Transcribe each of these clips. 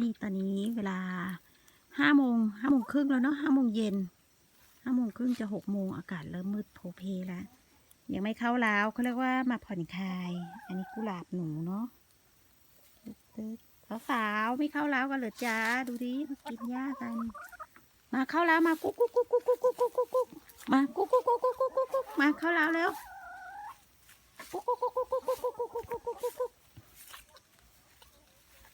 นี่ตอนนี้เวลาห้าโมงห้าโมงครึ่งแล้วเนาะห้าโมงเย็นห้าโมงครึ่งจะหกโมงอากาศเริ่มมืดโพเพแล้วยังไม่เข้าแล้วเขาเรียกว่ามาผ่อนคลาย อันนี้กุหลาบหนูเนาะสาวๆไม่เข้าแล้วกันเหรอจ้าดูดิมากินหญ้ากัน มาเข้าแล้วมากุ๊กกุ๊กกุ๊กกุ๊กกุ๊กกุ๊กกุ๊กมากุ๊กกุ๊กกุ๊กกุ๊กกุ๊กมาเข้าแล้วแล้ว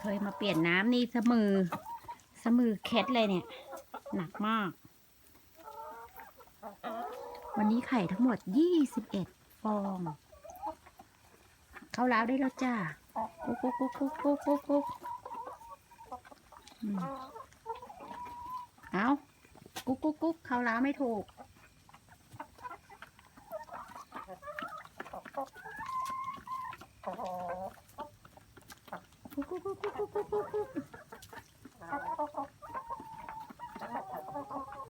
เคยมาเปลี่ยนน้ำนี่สมือ สมือเคทเลยเนี่ย หนักมาก วันนี้ไข่ทั้งหมดยี่สิบเอ็ดฟอง เข้าแล้วได้แล้วจ้ากุ๊กกุ๊กกุ๊กกุ๊กกุ๊กกุ๊กเอากุ๊กกุ๊กกุ๊กเข้าแล้วไม่ถูกอ๋อ ここここここここ。